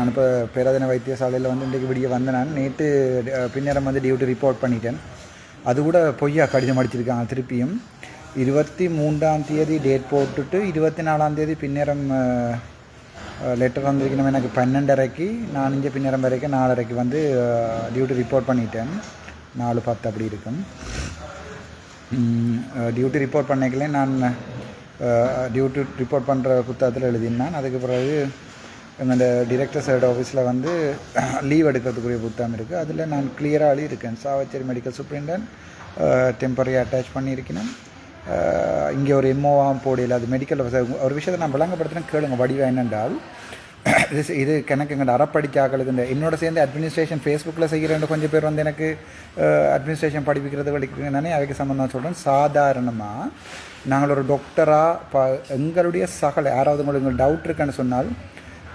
நான் இப்போ பேராதன வைத்தியசாலையில் வந்து இன்றைக்கு விடிய வந்தேன் நான் நேற்று பின்னரம் வந்து டியூட்டி ரிப்போர்ட் பண்ணிட்டேன் அது கூட பொய்யா கடிதம் அடிச்சிருக்காங்க திருப்பியும் இருபத்தி மூன்றாம் தேதி டேட் போட்டுட்டு இருபத்தி நாலாம் தேதி பின்னரம் லெட்டர் வந்திருக்கணும் எனக்கு பன்னெண்டரைக்கு நான் இங்கே பின்னரம் வரைக்கும் நாலரைக்கு வந்து டியூட்டி ரிப்போர்ட் பண்ணிட்டேன் நாலு பத்து அப்படி இருக்கும் டியூட்டி ரிப்போர்ட் பண்ணிக்கல நான் டியூட்டி ரிப்போர்ட் பண்ணுற புத்தகத்தில் எழுதினான் அதுக்கு பிறகு அந்த டிரெக்டர் சைடு ஆஃபீஸில் வந்து லீவ் எடுக்கிறதுக்குரிய புத்தகம் இருக்குது அதில் நான் கிளியராக எழுதி இருக்கேன் Chavakachcheri medical superintendent temporary attach பண்ணியிருக்கணும் இங்கே ஒரு எம்ஓவாம் போடையில் அது மெடிக்கல் ஒரு விஷயத்தை நான் விளங்கப்படுத்தினேன் கேளுங்க. வடிவம் என்னென்றால் இது இது எனக்கு எங்கள்ட அறப்படிச்சாக்களுக்கு இந்த என்னோட சேர்ந்து அட்மினிஸ்ட்ரேஷன் ஃபேஸ்புக்கில் செய்கிறேன் கொஞ்சம் பேர் வந்து எனக்கு அட்மினிஸ்ட்ரேஷன் படிப்பிக்கிறது படிக்கிறேன் அதுக்கு சம்மந்தம் சொல்கிறேன் சாதாரணமாக நாங்கள் ஒரு டாக்டராக ப எங்களுடைய சகல யாராவது உங்களுக்கு டவுட் இருக்குன்னு சொன்னால்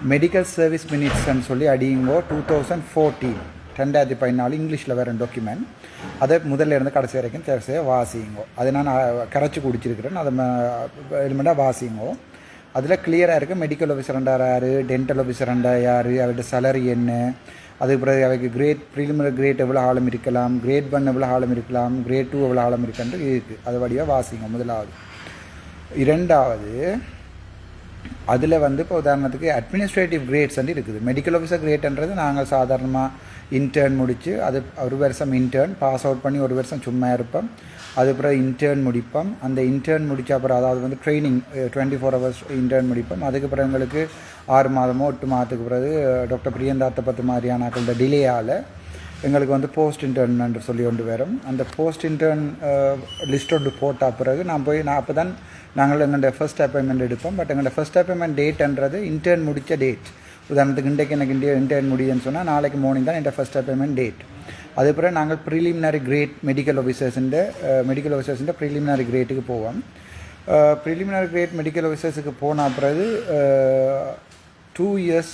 மெடிக்கல் சர்வீஸ் மினிட்ஸ்ன்னு சொல்லி அடியுங்கோ டூ தௌசண்ட் ஃபோர்டீன் ரெண்டாயிரத்தி பதினாலு இங்கிலீஷில் வேறு டாக்குமெண்ட் அதை முதல்ல இருந்து கடைசி வரைக்கும் தேவையாக வாசிங்கோ அதை நான் கரைச்சி குடிச்சிருக்கிறேன். அதை எலிமெண்ட்டாக வாசிங்கோ அதில் கிளியராக இருக்குது மெடிக்கல் ஆஃபீஸரண்டா யார் டென்டல் ஆஃபீஸரண்டா யார் அவர்கிட்ட சேலரி என்ன அதுக்கு பிறகு அவைக்கு கிரேட் ப்ரிலிமினரி கிரேட் எவ்வளோ ஆழம் இருக்கலாம் கிரேட் ஒன் எவ்வளோ ஆழம் இருக்கலாம் கிரேட் டூ எவ்வளோ ஆழம் இருக்குன்றது இருக்குது அது வழியாக வாசிங்க முதலாவது. இரண்டாவது அதில் வந்து இப்போ உதாரணத்துக்கு அட்மினிஸ்ட்ரேட்டிவ் கிரேட்ஸ் வந்து இருக்குது. மெடிக்கல் ஆஃபீஸர் கிரேட்ன்றது நாங்கள் சாதாரணமாக இன்டர்ன் முடித்து அது ஒரு வருஷம் இன்டர்ன் பாஸ் அவுட் பண்ணி ஒரு வருஷம் சும்மா இருப்போம். அதுக்கப்புறம் இன்டர்ன் முடிப்போம். அந்த இன்டர்ன் முடித்த அப்புறம் அதாவது வந்து training twenty four hours intern முடிப்போம். அதுக்கப்புறம் எங்களுக்கு ஆறு மாதமோ எட்டு மாதத்துக்கு பிறகு டாக்டர் பிரியந்தாத்த பத்து மாதிரியான டிலே டிலேயால் எங்களுக்கு வந்து போஸ்ட் இன்டர்ன் என்று சொல்லி கொண்டு வரும். அந்த போஸ்ட் இன்டர்ன் லிஸ்ட் ஒன்று போட்ட பிறகு நான் போய் நான் அப்போ தான் நாங்கள் எங்களுடைய ஃபர்ஸ்ட் அப்பாயின்மெண்ட் எடுப்போம் பட் எங்களுடைய ஃபர்ஸ்ட் அப்பாயின்மெண்ட் டேட்ன்றது இன்டர்ன் முடித்த டேட் உதாரணத்துக்கு இன்றைக்கு எனக்கு இந்திய இன்டர்ன் முடியுதுன்னு சொன்னால் நாளைக்கு மார்னிங் தான் என்னோட ஃபர்ஸ்ட் அப்பாயின்மெண்ட் டேட் அது பிறகு நாங்கள் ப்ரிலிமினரி கிரேட் மெடிக்கல் ஆஃபீஸர்ஸுன்ற மெடிக்கல் ஆஃபீஸர்ஸுன்ற ப்ரிலிமினரி கிரேட்டுக்கு போவோம். ப்ரிலிமினரி கிரேட் மெடிக்கல் ஆஃபீஸர்ஸுக்கு போன பிறகு டூ இயர்ஸ்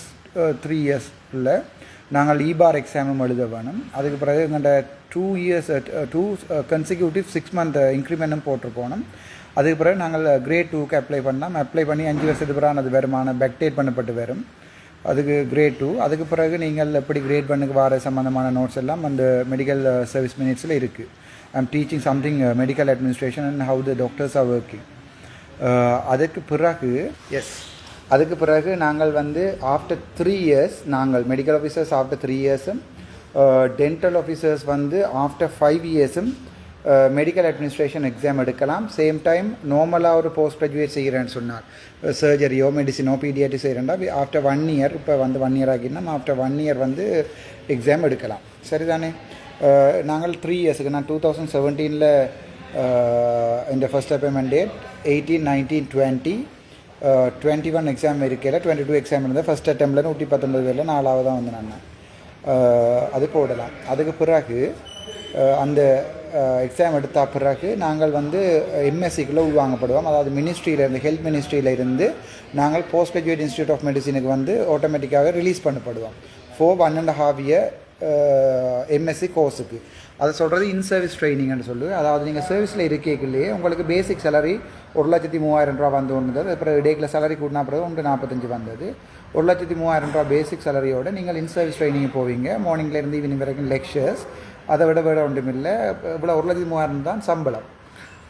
த்ரீ இயர்ஸில் நாங்கள் இபார் எக்ஸாமும் எழுத வேணும். அதுக்கு பிறகு எங்கள்கிட்ட two years two consecutive six month இன்க்ரிமெண்ட்டும் போட்டிருக்கோணும். அதுக்கு பிறகு நாங்கள் கிரேட் டூக்கு அப்ளை பண்ணலாம். அப்ளை பண்ணி அஞ்சு வருஷத்துக்கு பிறகு அது வருமான பெக்டேட் பண்ணப்பட்டு வரும். அதுக்கு கிரேட் டூ அதுக்கு பிறகு நீங்கள் எப்படி கிரேட் பண்ணுக்கு வர சம்மந்தமான நோட்ஸ் எல்லாம் அந்த மெடிக்கல் சர்வீஸ் மினிட்ஸில் இருக்குது I'm teaching something medical administration and how the doctors are working அதுக்கு பிறகு எஸ் அதுக்கு பிறகு நாங்கள் வந்து ஆஃப்டர் த்ரீ இயர்ஸ் நாங்கள் மெடிக்கல் ஆஃபீஸர்ஸ் ஆஃப்டர் த்ரீ இயர்ஸும் டென்டல் ஆஃபீஸர்ஸ் வந்து ஆஃப்டர் ஃபைவ் இயர்ஸும் மெடிக்கல் அட்மினிஸ்ட்ரேஷன் எக்ஸாம் எடுக்கலாம். சேம் டைம் நார்மலாக ஒரு போஸ்ட் கிராஜுவேட் செய்கிறேன்னு சொன்னார் சர்ஜரியோ மெடிசினோ பீடியாட்டி செய்கிறேன்டா ஆஃப்டர் ஒன் இயர் இப்போ வந்து ஒன் இயர் ஆகினா ஆஃப்டர் ஒன் இயர் வந்து எக்ஸாம் எடுக்கலாம். சரிதானே? நாங்கள் த்ரீ இயர்ஸுக்கு நான் டூ தௌசண்ட் செவன்டீனில் இந்த first appointment date eighteen nineteen twenty twenty one exam இருக்கையில் டுவெண்ட்டி டூ எக்ஸாம் இருந்தது ஃபஸ்ட் அட்டம்ப்டில் நூற்றி பத்தொன்பது பேரில் நாலாவது தான் வந்து நான் அது போடலாம். அதுக்கு பிறகு அந்த எக்ஸாம் எடுத்த பிறகு நாங்கள் வந்து எம்எஸ்சிக்குள்ளே உள்வாங்கப்படுவோம். அதாவது மினிஸ்ட்ரியிலேருந்து ஹெல்த் மினிஸ்ட்ரியிலேருந்து நாங்கள் போஸ்ட் கிராஜுவேட் இன்ஸ்டியூட் ஆஃப் மெடிசினுக்கு வந்து ஆட்டோமேட்டிக்காக release பண்ணப்படுவோம். For one and half year MSc கோர்ஸுக்கு அதை சொல்கிறது இன் சர்வீஸ் ட்ரைனிங்னு சொல்லுது அதாவது நீங்கள் சர்வீஸில் இருக்கைக்குள்ளேயே உங்களுக்கு பேசிக் சேலரி ஒரு லட்சத்தி மூவாயிரம் ரூபா வந்து வந்தது அப்புறம் டேக்கில் சேலரி கூட்டினா பிறகு ஒன்று நாற்பத்தஞ்சு வந்தது. ஒரு லட்சத்தி மூவாயிரம் ரூபா பேசிக் சேலரியோட நீங்கள் இன் சர்வீஸ் ட்ரைனிங் போவீங்க. மார்னிங்லேருந்து ஈவினிங் வரைக்கும் லெக்சர்ஸ் அதை விட விட ஒன்றும் இல்லை இவ்வளோ ஒரு லட்சத்தி மூவாயிரம் தான் சம்பளம்.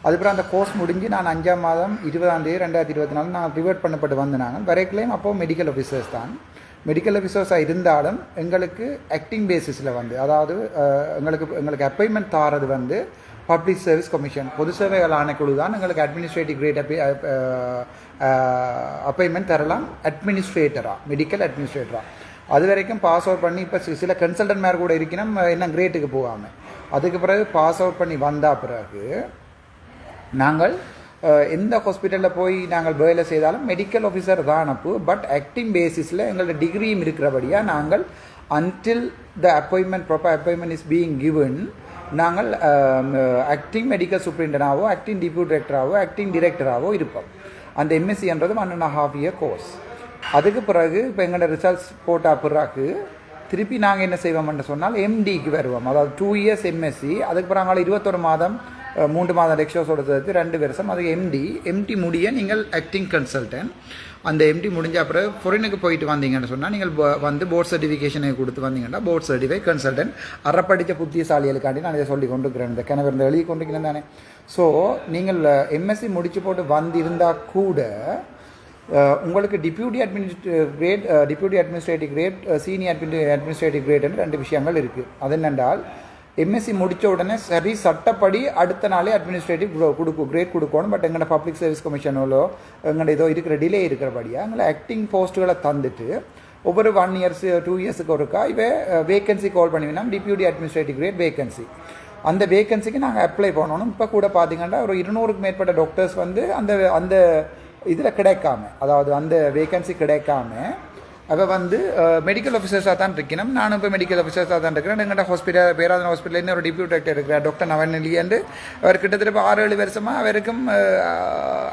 அதுக்கப்புறம் அந்த கோர்ஸ் முடிஞ்சு நான் அஞ்சாம் மாதம் இருபதாம் தேதி ரெண்டாயிரத்தி இருபத்தி நாலு நான் ரிவர்ட் பண்ணப்பட்டு வந்தேனாங்க வரைக்கலையும் அப்போது மெடிக்கல் ஆஃபீஸர்ஸ் தான். மெடிக்கல் ஆஃபீஸர்ஸாக இருந்தாலும் எங்களுக்கு ஆக்டிங் பேசிஸில் வந்து அதாவது எங்களுக்கு எங்களுக்கு அப்பாயின்மெண்ட் தாரது வந்து பப்ளிக் சர்வீஸ் கமிஷன் பொது சேவைகள் ஆணைக்குழு தான் எங்களுக்கு அட்மினிஸ்ட்ரேட்டிவ் கிரேட் அப்பி அப்பாயின்மெண்ட் தரலாம். அட்மினிஸ்ட்ரேட்டராக மெடிக்கல் அட்மினிஸ்ட்ரேட்டராக அது வரைக்கும் பாஸ் அவுட் பண்ணி இப்போ சில கன்சல்டன்ட் மேர் கூட இருக்கணும் என்ன கிரேட்டுக்கு போகாமல் அதுக்கு பிறகு பாஸ் அவுட் பண்ணி வந்த பிறகு நாங்கள் எந்த ஹாஸ்பிட்டலில் போய் நாங்கள் வேலை செய்தாலும் மெடிக்கல் ஆஃபீஸர் தான் அனுப்பு. பட் ஆக்டிங் பேசிஸில் எங்களோட டிகிரியும் இருக்கிறபடியாக நாங்கள் until the appointment proper appointment is being given நாங்கள் ஆக்டிங் மெடிக்கல் சூப்பரிண்டனாவோ ஆக்டிங் டிப்யூட் டிரெக்டராகவோ ஆக்டிங் டிரெக்டராகவோ இருப்போம். அந்த எம்எஸ்சின்றது one and half year course அதுக்கு பிறகு இப்போ எங்களோட ரிசல்ட்ஸ் போட்டால் பிறகு திருப்பி நாங்கள் என்ன செய்வோம்னு சொன்னால் எம்டிக்கு வருவோம். அதாவது டூ இயர்ஸ் எம்எஸ்சி அதுக்கு பிறகு நாங்கள் இருபத்தொரு மாதம் மூன்று மாதம் டெக்ஸ்டோஸ் கொடுத்ததுக்கு ரெண்டு வருஷம். அது எம்டி எம்டி முடிய நீங்கள் ஆக்டிங் கன்சல்டன்ட் அந்த எம்டி முடிஞ்ச அப்புறம் ஃபொரினுக்கு போயிட்டு வந்தீங்கன்னு சொன்னால் நீங்கள் வந்து போர்ட் சர்டிஃபிகேஷனை கொடுத்து வந்தீங்கன்னா போர்ட் சர்டிஃபை கன்சல்டன்ட் அறப்படித்த புத்தியசாலிகளுக்காண்டி நான் இதை சொல்லி கொண்டு இருக்கிறேன் இந்த கிணவர் இந்த எழுதி கொண்டு தானே. ஸோ நீங்கள் எம்எஸ்சி முடிச்சு போட்டு வந்திருந்தால் கூட உங்களுக்கு deputy administrate grade deputy administrative grade senior administrative கிரேட்னு ரெண்டு விஷயங்கள் இருக்குது அது என்னென்றால் எம்எஸ்சி முடித்த உடனே சரி சட்டப்படி அடுத்த நாளே அட்மினிஸ்ட்ரேட்டிவ் கொடுக்கும் கிரேட் கொடுக்கணும். பட் எங்களோட பப்ளிக் சர்வீஸ் கமிஷனோ எங்களோட ஏதோ இருக்கிற டிலே இருக்கிறபடியாக எங்களை ஆக்டிங் போஸ்ட்டுகளை தந்துட்டு ஒவ்வொரு ஒன் இயர்ஸ் டூ இயர்ஸுக்கு ஒருக்கா இவ வேகன்சி கால் பண்ணுவீங்கன்னா டிப்யூட்டி அட்மினிஸ்ட்ரேட்டிவ் கிரேட் வேகன்சி அந்த வேகன்சிக்கு நாங்கள் அப்ளை பண்ணணும். இப்போ கூட பார்த்தீங்கன்னா ஒரு இருநூறுக்கு மேற்பட்ட டாக்டர்ஸ் வந்து அந்த அந்த இதில் கிடைக்காம அதாவது அந்த வேகன்சி கிடைக்காம அவ வந்து மெடிக்கல் ஆஃபீஸர்ஸாக தான் இருக்கணும் நானும் இப்போ மெடிக்கல் ஆஃபீஸர்ஸாக தான் இருக்கிறேன் எங்கள்கிட்ட ஹாஸ்பிட்டல் பேராதன ஹாஸ்பிட்டலில் ஒரு டிப்யூட் டாக்டர் இருக்கிறார் டாக்டர் நவநெல்லியண்டு அவர் கிட்டத்தட்ட இப்போ ஆறு ஏழு வருஷமாக அவருக்கும்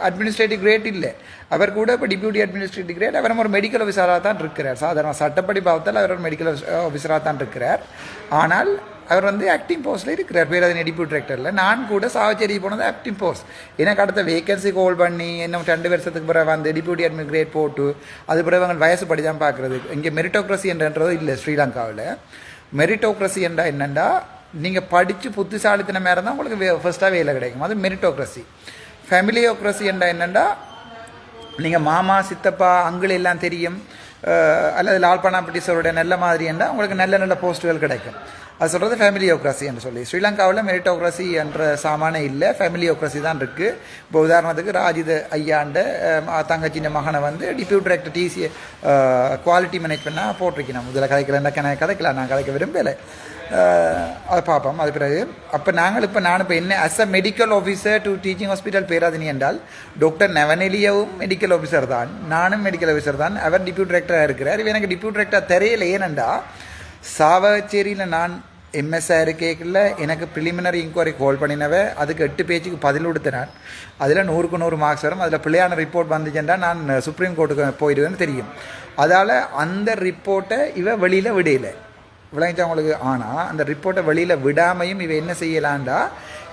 அட்மினிஸ்ட்ரேட்டிவ் கிரேட் இல்லை அவர் கூட இப்போ டிப்யூட்டி அட்மினிஸ்ட்ரேட்டிவ் கிரேட் அவரும் ஒரு மெடிக்கல் ஆஃபீஸராக தான் இருக்கிறார் சாதாரண சட்டப்படி பார்த்தால் அவர் ஒரு மெடிக்கல் ஆஃபீஸராக தான் இருக்கிறார் ஆனால் அவர் வந்து ஆக்டிங் போஸ்ட்டில் இருக்கிறார். பேராதனை டிப்யூட் டிரெக்டரில் நான் கூட சாவச்சேரி போனது ஆக்டிங் போஸ்ட் எனக்கு அடுத்த வேகன்சி கோல் பண்ணி இன்னும் ரெண்டு வருஷத்துக்கு பிறகு வந்து டிப்யூட்டி அட்மின் கிரேட் போட்டு அது பிறகு அவங்க வயசு படி தான் பார்க்குறது இங்கே மெரிட்டோக்ரஸி என்றது இல்லை ஸ்ரீலங்காவில். மெரிட்டோக்ரஸி என்றால் என்னென்னா நீங்கள் படித்து புத்திசாலித்தனமாக இருந்தால் உங்களுக்கு வே ஃபஸ்ட்டாக வேலை கிடைக்கும். அது மெரிட்டோக்ரஸி ஃபேமிலியோக்ரஸி என்றால் என்னென்னா நீங்கள் மாமா சித்தப்பா அங்கிள் எல்லாம் தெரியும். அல்லது லால்பானாப்பட்டிஸரோட நல்ல மாதிரி என்றால் உங்களுக்கு நல்ல நல்ல போஸ்ட்டுகள் கிடைக்கும். அது சொல்கிறது ஃபேமிலியோக்ரஸி என்று சொல்லி. ஸ்ரீலங்காவில் மெரிட்டோக்ரஸி என்ற சாமானே இல்லை. ஃபேமிலியோக்ரஸி தான் இருக்குது இப்போ உதாரணத்துக்கு ராஜித ஐயாண்ட அஹ், மகனை வந்து டிப்யூட் டைரக்டர் டிசி குவாலிட்டி மேனேஜ்மெண்ட்டாக போட்டிருக்கணும். இதில் கதைக்கலன்னா கண கதைக்கலாம் நான் கதைக்க விரும்பலை. அதை பார்ப்போம் அது பிறகு அப்போ நாங்கள் இப்போ நான் இப்போ என்ன as a medical officer to teaching hospital Peradeniya என்றால் டாக்டர் நவனெலியவும் மெடிக்கல் ஆஃபீஸர் தான். நானும் மெடிக்கல் ஆஃபீஸர் தான். அவர் டிப்யூட் டைரக்டராக இருக்கிறார். எனக்கு டிப்யூட் டைரக்டர் தெரியல ஏனெண்டா சாவச்சேரியில் நான் எம்எஸ்ஆர் இருக்கேக்கில் எனக்கு ப்ரிலிமினரி இன்கொயரி கால் பண்ணினவ அதுக்கு எட்டு பேஜுக்கு பதில் கொடுத்தேன் அதில் நூறுக்கு நூறு மார்க்ஸ் வரும். அதில் பிள்ளையான ரிப்போர்ட் வந்துச்சுன்னா நான் சுப்ரீம் கோர்ட்டுக்கு போயிடுவேன்னு தெரியும். அதால் அந்த ரிப்போர்ட்டை இவ வெளியில் விடையில விளங்கிச்சா உங்களுக்கு? ஆனால் அந்த ரிப்போர்ட்டை வெளியில் விடாமையும் இவ என்ன செய்யலான்டா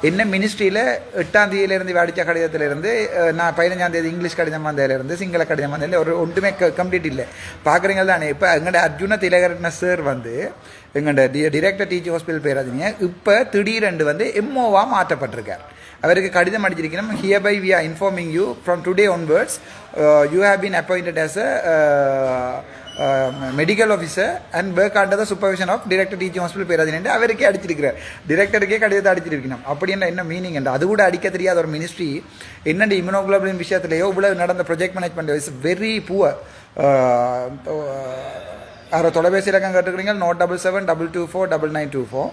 என்ன மினிஸ்ட்ரியில் எட்டாம் தேதியிலேருந்து இவ கடிதத்திலேருந்து நான் பதினஞ்சாம் தேதி இங்கிலீஷ் கடிதம் வந்ததுலேருந்து சிங்கள கடிதம் வந்ததுல ஒரு ஒன்றுமே கம்ப்ளீட் இல்லை. பார்க்குறீங்க தானே இப்போ எங்களோட அர்ஜுன திலகரட்ன சார் வந்து எங்கள்ட டி டிரெக்டர் டீச்சிங் ஹாஸ்பிட்டல் பேராதீங்க இப்போ திடீரெண்டு வந்து எம்ஓவாக மாற்றப்பட்டிருக்கார். அவருக்கு கடிதம் அடிச்சிருக்கணும் here by we are informing you from today onwards you have been appointed as a medical officer and work under the supervision of director teaching hospital Peradeniya அவருக்கே அடிச்சிருக்கிறார். டிரெக்டருக்கே கடிதத்தை அடிச்சிருக்கணும். அப்படி என்ன என்ன மீனிங் என்று அது கூட அடிக்க தெரியாத ஒரு மினிஸ்ட்ரி என்னென்ன இம்யூனோகுளோபின் விஷயத்துலையோ இவ்வளவு நடந்த project management is very poor யாரோ தொலைபேசி இலக்கம் கேட்டுக்கிறீங்க nought double seven double two four double nine two four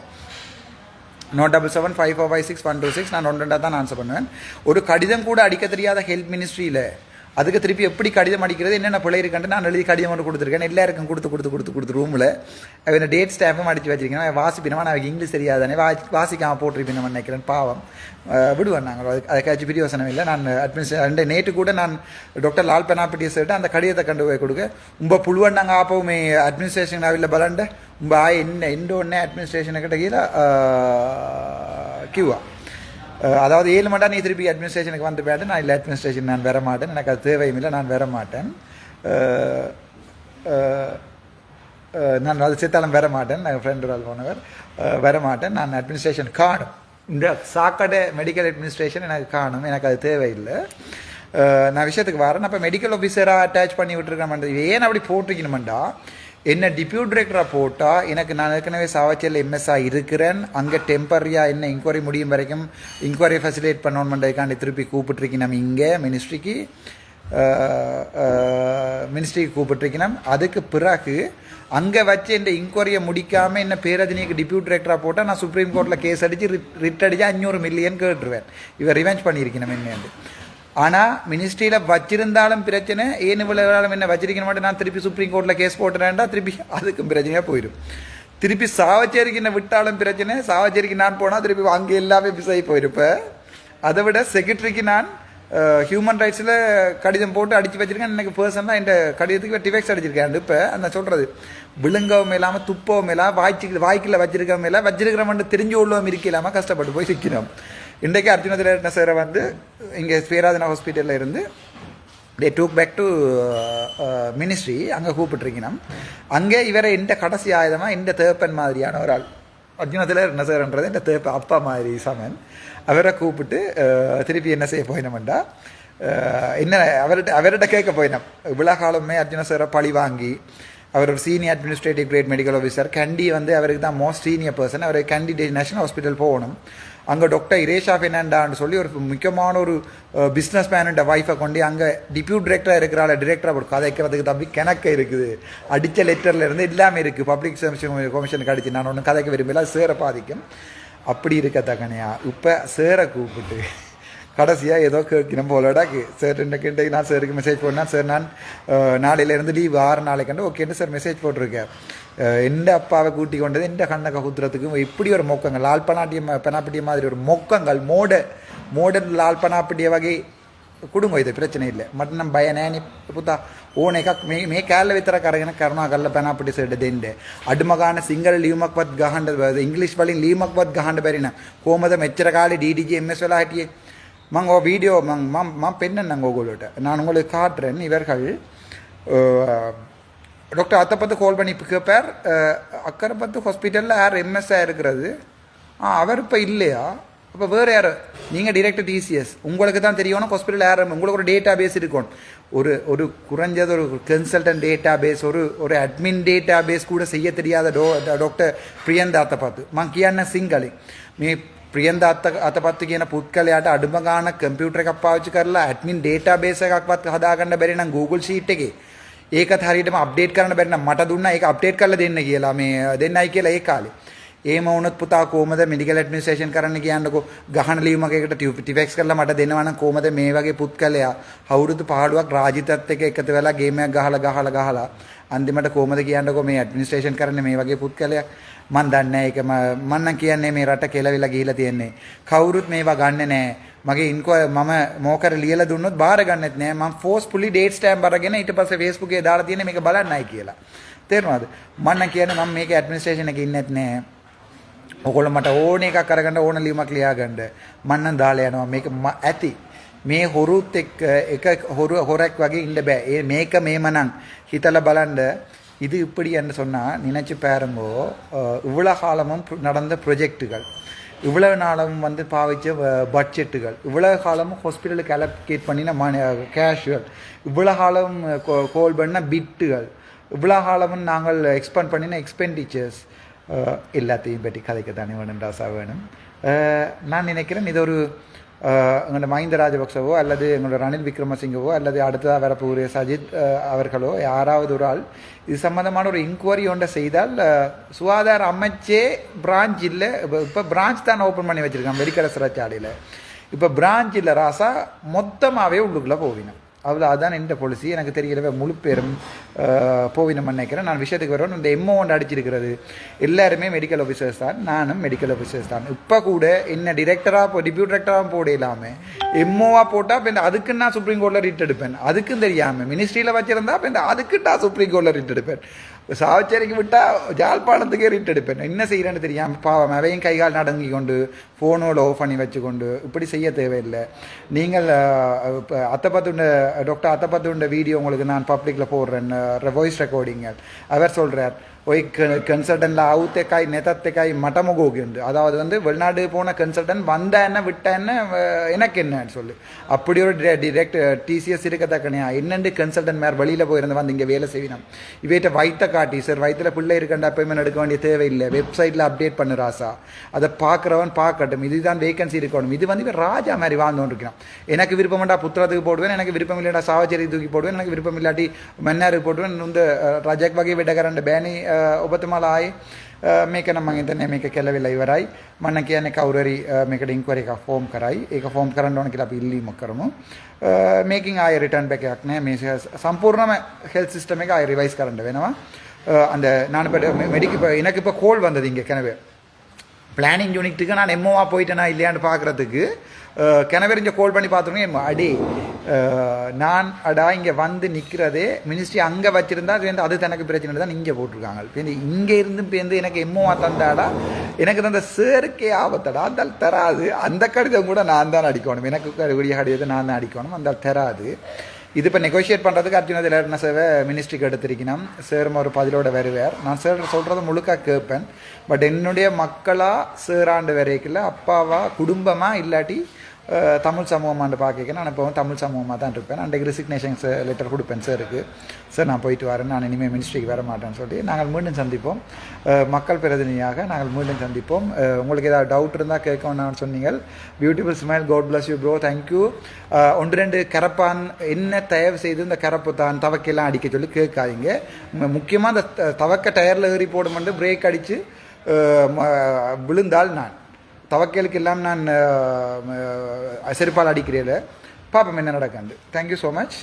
nought double seven five four five six one two six நான் ஒன்று தான் ஆன்சர் பண்ணுவேன். ஒரு கடிதம் கூட அடிக்க தெரியாத ஹெல்த் மினிஸ்ட்ரியில் அதுக்கு திருப்பி எப்படி கடிதம் அடிக்கிறது என்னென்ன பிள்ளை இருக்குன்ட்டு நான் எழுதி கடிதம் ஒன்று கொடுத்துருக்கேன். எல்லாருக்கும் கொடுத்து கொடுத்து கொடுத்து கொடுத்து ரூமில் அவன் டேட் ஸ்டாம்பும் அடிச்சு வச்சிருக்கேன். அவன் வாசிப்பினவன். அவன் இங்கிலீஷ் தெரியாதானே. வா வாசிக்காமல் போட்டிருப்பேன் நினைக்கிறேன். பாவம். விடுவேன் நாங்கள் அதுக்கு அதுக்காச்சும் பிரியோசனம் இல்லை. நான் அட்மினிஸ்ட்ரே ரெண்டு நேற்று கூட நான் டாக்டர் லால் பெனாப்பட்டி சொல்லிட்டு அந்த கடிதத்தை கண்டு போய் கொடுக்க. உங்கள் புழுவன் நாங்கள் ஆப்பவுமே அட்மினிஸ்ட்ரேஷன் ஆவில்ல பலண்ட உங்கள் ஆய் என்ன எந்த ஒன்றே அட்மினிஸ்ட்ரேஷனுக்கிட்ட கீழே கியூவா அதாவது ஏழு மண்டா நீ திருப்பி அட்மினிஸ்ட்ரேஷனுக்கு வந்து பேட்டு நான் இல்லை அட்மினிஸ்ட்ரேஷன் நான் வர மாட்டேன் எனக்கு அது தேவையும் இல்லை நான் வர மாட்டேன் நான் அது சித்தாலும் வர மாட்டேன் நான் ஃப்ரெண்டு ஒரு ஆள் போனவர் வர மாட்டேன் நான் அட்மினிஸ்ட்ரேஷன் காணும். இந்த சாக்கடை மெடிக்கல் அட்மினிஸ்ட்ரேஷன் எனக்கு காணும். எனக்கு அது தேவையில்லை. நான் விஷயத்துக்கு வரேன். அப்போ மெடிக்கல் ஆஃபீஸராக அட்டாச் பண்ணி விட்டுருக்கேன் ஏன் அப்படி போட்டிருக்கணுமெண்டா என்ன டிப்யூட் டிரெக்டராக போட்டால் எனக்கு நான் ஏற்கனவே சாவச்சேரியில் எம்எஸ்ஆ இருக்கிறேன். அங்கே டெம்பரரியாக என்ன இன்கொயரி முடியும் வரைக்கும் இன்கொயரி ஃபெசிலேட் பண்ணணுன்றதுக்காண்டி திருப்பி கூப்பிட்ருக்கணும் இங்கே மினிஸ்ட்ரிக்கு மினிஸ்ட்ரிக்கு கூப்பிட்டுருக்கணும் அதுக்கு பிறகு அங்கே வச்சு இந்த இன்கொயரியை முடிக்காமல் என்ன பேரதினிக்கு டிப்யூட் டிரெக்டராக போட்டால் நான் சுப்ரீம் கோர்ட்டில் கேஸ் அடித்து ரிட் ரிட் அடித்து அஞ்சூறு மில்லியன் கேட்டுருவேன். இவர் ரிவெஞ்ச் பண்ணியிருக்கணும் என்னென்று ஆனால் மினிஸ்ட்ரியில் வச்சிருந்தாலும் பிரச்சனை ஏன் இவ்வளவு என்ன வச்சிருக்க மாட்டேன் நான் திருப்பி சுப்ரீம் கோர்ட்டில் கேஸ் போட்டுறேன்டா திருப்பி அதுக்கும் பிரச்சனையாக போயிடும் திருப்பி சாவச்சேரிக்கு என்ன விட்டாலும் பிரச்சனை சாவச்சேரிக்கு நான் போனால் திருப்பி அங்கே எல்லாமே பிசாகி போயிருப்பேன் அதை விட செக்ரட்டரிக்கு நான் ஹியூமன் ரைட்ஸில் கடிதம் போட்டு அடித்து வச்சிருக்கேன். எனக்கு பர்சனலாக என் கடிதத்துக்கு டிவெக்ஸ் அடிச்சிருக்கேன் இப்போ அந்த சொல்கிறது விழுங்கவும் இல்லாமல் துப்பவும் இல்லாமல் வாய்ச்சி வாய்க்கில் வச்சிருக்கவும் இல்லை வச்சிருக்கிறவன் தெரிஞ்சு உள்ளவும் இருக்க இல்லாமல் கஷ்டப்பட்டு போய் சிக்கிறோம் இன்றைக்கு அர்ஜுன திரட்ன சாரை வந்து இங்கே ஸ்ரீராஜன ஹாஸ்பிட்டலில் இருந்து they took back to ministry uh, uh, அங்கே கூப்பிட்டுருக்கணும். அங்கே இவரை இந்த கடைசி ஆயுதமாக இந்த தேப்பன் மாதிரியான ஒரு ஆள். அர்ஜுனத்தில் என்ன சார்ன்றது இந்த தேப்ப அப்பா மாதிரி சமன். அவரை கூப்பிட்டு uh, திருப்பி என்ன செய்ய போயினோம்டா என்ன அவர்கிட்ட அவர்கிட்ட கேட்க போயினோம். இவ்வளோ காலமே அர்ஜுன சாரை பழி வாங்கி அவர் ஒரு senior administrative grade medical officer Kandy வந்து அவருக்கு தான் மோஸ்ட் சீனியர் பர்சன் அவர் கண்டி நேஷனல் ஹாஸ்பிட்டல் போகணும். அங்கே டாக்டர் இரேஷா ஃபெர்னாண்டான்னு சொல்லி ஒரு முக்கியமான ஒரு பிஸ்னஸ் மேனுன்ற ஒய்ஃபை கொண்டு அங்கே டிப்யூட் டிரெக்டராக இருக்கிறாள் டிரெக்டராக ஒரு கதைக்கிறதுக்கு தம்பி கிணக்க இருக்குது. அடித்த லெட்டரில் இருந்து எல்லாமே இருக்குது பப்ளிக் சர்வீஸ் கமிஷனுக்கு அடிச்சு நான் ஒன்றும் கதைக்க விரும்பல. சேர பாதிக்கும். அப்படி இருக்கத்தக்கனையா இப்போ சேரை கூப்பிட்டு கடைசியாக ஏதோ கேட்கணும் போலடாக்கு சார் இன்னைக்கு நான் சாருக்கு மெசேஜ் போடணும் சார் நான் நாளையிலேருந்து லீவ் ஆறு நாளைக்கு ஓகேன்னு சார் மெசேஜ் போட்டிருக்கேன் എൻ്റെ അപ്പാവെ കൂട്ടിക്കൊണ്ടത് എൻ്റെ കണ്ണൊക്കെ കുതിരത്തുക്കും ഇപ്പിടി ഒരു മൊക്കങ്ങൾ ലാൽപ്പനാട്ടിയം പെനാപ്പിട്ടിയ மாதிரி ஒரு மொக்கங்கள் மோட மோடன் லால்பனாப்பிட்டிய வகை கொடுங்க இது பிரச்சனை இல்லை மட்டும் நம்ம பயனேனி புத்தா ඕනෙකක් මේ මේ කෑල්ල විතර කරගෙන කරනවා කරලා පැන අපිට සෙඩ දෙන්න. අඩුම ගන්න සිංහල ලියුමක්වත් ගහන්න ඉංග්‍රීසි වලින් ලියුමක්වත් ගහන්න බැරි නම් කොහමද මෙච්චර කාලේ DDG MS වෙලා හිටියේ? මම ඔය වීඩියෝ මම මම පෙන්නන්නම් ඕගොල්ලෝට. නානුගල කාටරන් ඉවර්කල් டாக்டர் அத்தை பார்த்து கால் பண்ணி இப்போ கேட்பார் அக்கறை பார்த்து ஹாஸ்பிட்டலில் யார் எம்எஸ்ஆ இருக்கிறது ஆ அவர் இப்போ இல்லையா அப்போ வேறு யார் நீங்கள் டிரெக்டர் டிசிஎஸ் உங்களுக்கு தான் தெரியணும் ஹாஸ்பிட்டல் யார் உங்களுக்கு ஒரு டேட்டா பேஸ் இருக்கும் ஒரு ஒரு குறைஞ்சது ஒரு கன்சல்டன்ட் டேட்டா பேஸ் ஒரு ஒரு அட்மின் டேட்டா பேஸ் கூட செய்ய தெரியாத டோ டாக்டர் பிரியந்தாத்தை பார்த்து මං කියන්න සිංහලෙන් මේ ප්‍රියන්ද අත්ත අත පත්තු කියන පුද්ගලයාට අඩුම ගාන කම්පියුටර් එකක් පාවිච්චි කරලා ඇඩ්මින් ඩේටාබේස් එකක්වත් හදාගන්න බැරි නම් Google Sheet එකේ ඒකත් හරියටම අප්ඩේට් කරන්න බැරි නම් මට දුන්නා ඒක අප්ඩේට් කරලා දෙන්න කියලා මේ දෙන්නයි කියලා ඒ කාලේ. එහෙම වුණොත් පුතා කොහමද මෙඩිකල් ඇඩ්මිනිස්ට්‍රේෂන් කරන්න කියන්නකෝ ගහන ලියුමක් එකට ටිෆෙක්ස් කරලා මට දෙනවා නම් කොහමද මේ වගේ පුත්කලයා අවුරුදු 15ක් රාජිතත් එක්ක එකතු වෙලා ගේමයක් ගහලා ගහලා ගහලා අන්තිමට කොහමද කියන්නකෝ මේ ඇඩ්මිනිස්ට්‍රේෂන් කරන්නේ මේ වගේ පුත්කලයක් මන් දන්නේ නැහැ ඒක. ම- මන් නම් කියන්නේ මේ රට කෙලවිලා ගිහිලා තියෙන්නේ. කවුරුත් මේවා ගන්නෙ නැහැ. මගේ ඉන්කෝ මම මෝකර ලියලා දුන්නොත් බාර ගන්නෙත් නෑ මම ෆෝස්ෆුලි ඩේට් ස්ටෑම්ප් අරගෙන ඊට පස්සේ Facebook එකේ දාලා තියෙන්නේ මේක බලන්නයි කියලා. තේරුණාද? මම නම් කියන්නේ මම මේක ඇඩ්මිනිස්ට්‍රේෂන් එකේ ඉන්නෙත් නෑ ඔකොල්ල මට ඕන එකක් අරගන්න ඕන ලියුමක් ලියාගන්න මන්නම් දාලා යනවා මේක ම- ඇති මේ හොරුත් එක්ක එක හොරු හොරක් වගේ ඉන්න බෑ ඒ මේක මේමනම් හිතලා බලන්න இது இப்படி என்று சொன்னால் நினைச்சு பாருங்கோ அஹ், இவ்வளவு காலமும் பு- நடந்த ப்ரொஜெக்டுகள் இவ்வளவு நாளும் வந்து பாவிச்ச வ- பட்ஜெட்டுகள் இவ்வளவு காலமும் ஹாஸ்பிட்டலுக்கு அலோகேட் பண்ணின மணி கேஷுவல் இவ்வளவு காலம் கோல் பண்ண பிட்டுகள் இவ்வளோ காலமும் நாங்கள் எக்ஸ்பெண்ட் பண்ணின எக்ஸ்பெண்டிச்சர்ஸ் எல்லாத்தையும் பற்றி கதைக்க தானே வேணும் ராசா வேணும் நான் நினைக்கிறேன் இது ஒரு எங்களோட மஹிந்த ராஜபக்சவோ அல்லது எங்களோட ரணில் விக்ரமசிங்கவோ அல்லது அடுத்ததாக வரப்போகிற சஜித் அவர்களோ யாராவது ஒரு ஆள் இது சம்மந்தமான ஒரு இன்கொயரி ஒன்றை செய்தால் சுகாதார அமைச்சே பிரான்ச் இல்லை இப்போ இப்போ பிரான்ச் தான் ஓப்பன் பண்ணி வச்சுருக்கான் வெறிக்கடை சிறைச்சாலையில் இப்போ பிரான்ச் இல்லை ராசா மொத்தமாகவே உள்ளுக்குள்ளே போவினோம் அவ்வளோ அதான் எந்த பாலிசி எனக்கு தெரியல முழு பேரும் போவினம் நினைக்கிறேன் நான் விஷயத்துக்கு வரணும் இந்த எம்ஓ ஒன்று அடிச்சிருக்கிறது. எல்லாருமே மெடிக்கல் ஆஃபீஸர்ஸ் தான். நானும் மெடிக்கல் ஆஃபீஸர்ஸ் தான். இப்போ கூட என்ன டிரெக்டராக இப்போ டிப்யூட் டிரெக்டராக போட இல்லாமல் எம்ஓவாக போட்டால் இப்போ இந்த அதுக்கு நான் சுப்ரீம் கோர்ட்டில் ரிட் எடுப்பேன். அதுக்கும் தெரியாமல் மினிஸ்ட்ரியில் வச்சிருந்தா இப்போ இந்த அதுக்கு நான் சுப்ரீம் கோர்ட்டில் ரிட் எடுப்பேன். சாவச்சேரிக்கு விட்டால் ஜாழ்ப்பாணத்துக்கே ரீட் எடுப்பேன். என்ன செய்கிறேன்னு தெரியாமல் பாவம் அவையும் கைகால் நடங்கி கொண்டு ஃபோனோட ஆஃப் பண்ணி வச்சுக்கொண்டு இப்படி செய்ய தேவையில்லை. நீங்கள் இப்போ அத்தப்பத்துண்ட டாக்டர் அத்தப்பத்துண்ட வீடியோ உங்களுக்கு நான் பப்ளிக்கில் போடுறேன் வாய்ஸ் ரெக்கார்டிங்கள் அவர் சொல்கிறார் ஒய் கன்சல்டன்ட்டில் அவுத்தே காய் நெத்தத்தை காய் மட்டமுகோ உண்டு அதாவது வந்து வெளிநாடு போன கன்சல்டன்ட் வந்த என்ன விட்ட என்ன எனக்கு என்னன்னு சொல்லு அப்படி ஒரு டிரெக்ட் டிசிஎஸ் இருக்கத்தக்கனையா என்னென்று கன்சல்டன்ட் மேற வெளியில் போயிருந்து வந்து இங்கே வேலை செய்வினோம் இவைகிட்ட வைத்த காட்டி சார் வயிற்றில் பிள்ளை இருக்கண்டா அப்பாயின்மெண்ட் எடுக்க வேண்டிய தேவையில்லை வெப்சைட்டில் அப்டேட் பண்ணு ராசா அதை பார்க்குறவன் பார்க்கட்டும் இதுதான் வேகன்சி இருக்கணும் இது வந்து ராஜா மாதிரி வாழ்ந்தோன்னு இருக்கிறான் எனக்கு விருப்பம்டா புத்திரத்துக்கு போடுவேன் எனக்கு விருப்பம் இல்லைடா சாவச்சேரி தூக்கி போடுவேன் எனக்கு விருப்பம் இல்லாட்டி மன்னாருக்கு போடுவேன் இந்த ரஜக் வகை விடகரண்ட பேனி බෑනි ඔබතුමාලා ආයේ අ, මේක නම් මම හිතන්නේ මේක කෙලවිලා ඉවරයි මම කියන්නේ කවුරු හරි අ, මේකට ඉන්ක්වයරි එකක් ෆෝම් කරයි ඒක ෆෝම් කරන්න ඕන කියලා අපි ඉල්ලීමක් කරමු අ, මේකින් ආයේ රිටර්න් බෑක් එකක් නෑ මේ සම්පූර්ණම ஹெல்த் சிஸ்டம் එක ආයේ රිවයිස් කරන්න වෙනවා අ, அந்த நான் இப்போ மெடிக்கு இப்போ எனக்கு இப்போ கோல் வந்தது இங்கே கனவே பிளானிங் யூனிட்டுக்கு நான் எம்ஓவா போயிட்டேனா இல்லையான்னு பார்க்குறதுக்கு கிணவெறிஞ்ச கோல் பண்ணி பார்த்தோன்னே அடி நான் அடா இங்கே வந்து நிற்கிறதே மினிஸ்ட்ரி அங்கே வச்சுருந்தா அது வந்து அது தனக்கு பிரச்சனை தான் இங்கே போட்டிருக்காங்க. இப்போ இங்கே இருந்தும் பேருந்து எனக்கு எம்ஓவா தந்தாடா எனக்கு தந்த சேருக்கே ஆபத்தடா அந்த தராது. அந்த கடிதம் கூட நான் தான் அடிக்கணும். எனக்கு கூடிய கடிதத்தை நான் தான் அடிக்கணும். அந்த தராது. இது இப்போ நெகோஷியேட் பண்ணுறதுக்கு அர்ஜுன என்ன சேவை? மினிஸ்ட்ரிக்கு எடுத்திருக்கணும். சேரும் ஒரு பதிலோட வருவார். நான் சேர் சொல்கிறத முழுக்க கேட்பேன். பட் என்னுடைய மக்களாக சேராண்டு வரைக்கில் அப்பாவா குடும்பமாக இல்லாட்டி தமிழ் சமூகமாண்டு பார்க்க நான் இப்போ தமிழ் சமூகமாக தான் இருப்பேன். அன்றைக்கு ரிசிக்னேஷன் லெட்டர் கொடுப்பேன் சாருக்கு சார் நான் போயிட்டு வரேன். நான் இனிமேல் மினிஸ்ட்ரிக்கு வர மாட்டேன்னு சொல்லி நாங்கள் மீண்டும் சந்திப்போம். மக்கள் பிரதிநிதியாக நாங்கள் மீண்டும் சந்திப்போம். உங்களுக்கு ஏதாவது டவுட் இருந்தால் கேட்கணும்னு சொன்னீங்க beautiful smile god bless you bro thank you ஒன்று ரெண்டு கரப்பான் என்ன தயவு செய்து இந்த கரப்பு தான் தவக்கையெல்லாம் அடிக்க சொல்லி கேட்காதீங்க. முக்கியமாக அந்த த- தவக்க டயரில் ஏறி போடுமெண்டு பிரேக் அடித்து விழுந்தால் நான். தவக்கேலுக்கு எல்லாம் நான் செருப்பால் அடிக்கிறேன் பார்ப்போம் என்ன நடக்காது thank you so much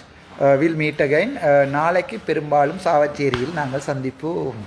will meet again நாளைக்கு பெரும்பாலும் சாவச்சேரியில் நாங்கள் சந்திப்போம்.